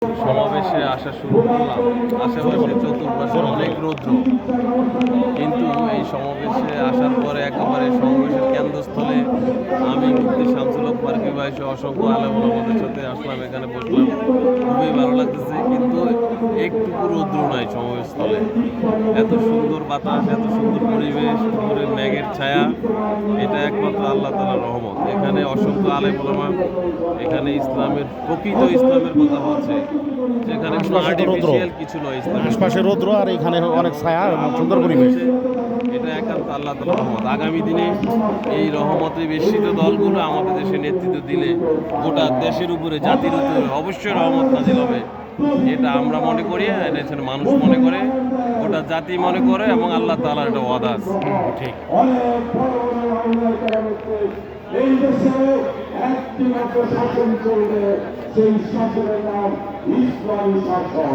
সমাবেশে আসা শুরু করলাম। আশেপাশে চতুর্পাশে অনেক রৌদ্র। কিন্তু এই সমাবেশে আসার পরে একেবারে সমাবেশের কেন্দ্রস্থলে আমি মুক্তি শামসুল পার্কি সহ অসংখ্য আলমাদের সাথে আসলাম, এখানে বসলাম। খুবই ভালো লাগতেছে, কিন্তু একটুকু রৌদ্র নাই সমাবেশস্থলে। এত সুন্দর বাতাস, এত সুন্দর পরিবেশ উপরে মেঘের ছায়া একমাত্র আল্লাহ তালার রহমত। এখানে অসংখ্য আলেমা এখানে ইসলামের প্রকৃত ইসলামের কথা হচ্ছে যেখানে। আর্টিফিশিয়াল কিছু নয় ইসলামের। আশপাশে রৌদ্র আর এখানে অনেক ছায়া সুন্দর পরিবেশ। এটা একান্ত আল্লাহ তালা রহমত। আগামী দিনে এই রহমতে বেশিত দলগুলো আমাদের দেশে নেতৃত্ব দিলে গোটা দেশের উপরে জাতির উপরে অবশ্যই রহমত নাজিল হবে। এটা আমরা মনে করি এটা মানুষ মনে করে গোটা জাতি মনে করে এবং আল্লাহ তালার একটা ওয়াদা আছে। ঠিক। এই দেশে একটি মাত্র শাসন চলবে সেই শাসনের নাম ইসলামী শাসন